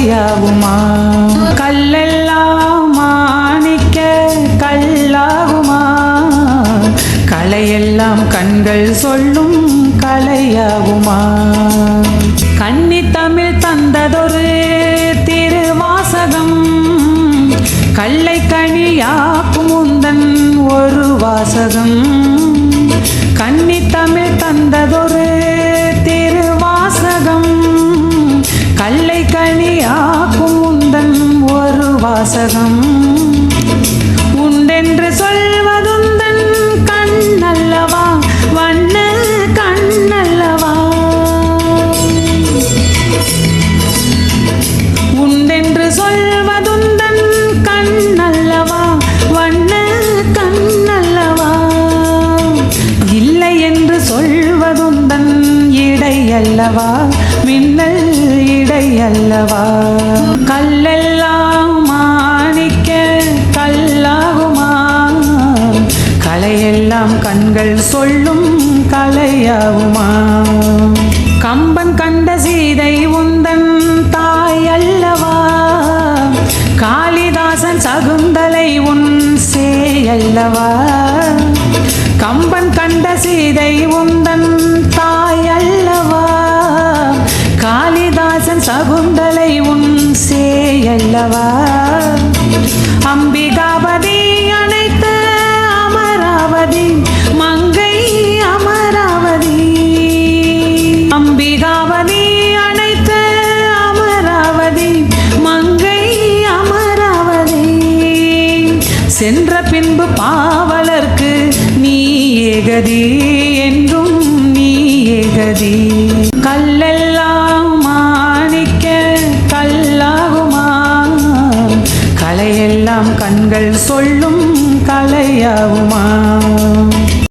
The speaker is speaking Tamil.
சுவையாகுமா கல்லெல்லாம் மாணிக்க கல்லாகுமா? கலையெல்லாம் கண்கள் சொல்லும் கலையாகுமா? கன்னி தமிழ் தந்ததொரு திருவாசகம் கல்லை கனியாக்கும் உந்தன் ஒரு வாசகம். கன்னி தமிழ் தந்ததொரு கல்லை கனியாக்கும் உந்தன் ஒரு வாசகம். உண்டென்று சொல்வதுந்தன் கண்ணல்லவா? வண்ண கண்ணல்லவா? உண்டென்று சொல்வதுந்தன் கண்ணல்லவா? வண்ண கண்ணல்லவா? இல்லை என்று சொல்வதுந்தன் இடை அல்லவா மின்னல் அல்லவா? கல்லெல்லாம் மாணிக்க கல்லாகுமா? கலையெல்லாம் கண்கள் சொல்லும் கலையாகுமா? கம்பன் கண்ட சீதை உந்தன் தாய் அல்லவா? காளிதாசன் சகுந்தலை உன் சேயல்லவா கம்பன் கண்ட சீதை உந்தன் சகுந்தலை உன் சேயல்லவா? அம்பிகாபதி அனைத்த அமராவதி மங்கை அமராவதி. அம்பிகாவதி அனைத்த அமராவதி மங்கை அமராவதி. சென்ற பின்பு பாவலர்க்கு நீ ஏகதி என்றும் நீ ஏகதி. கல்லல் கண்கள் சொல்லும் கலையாவுமா?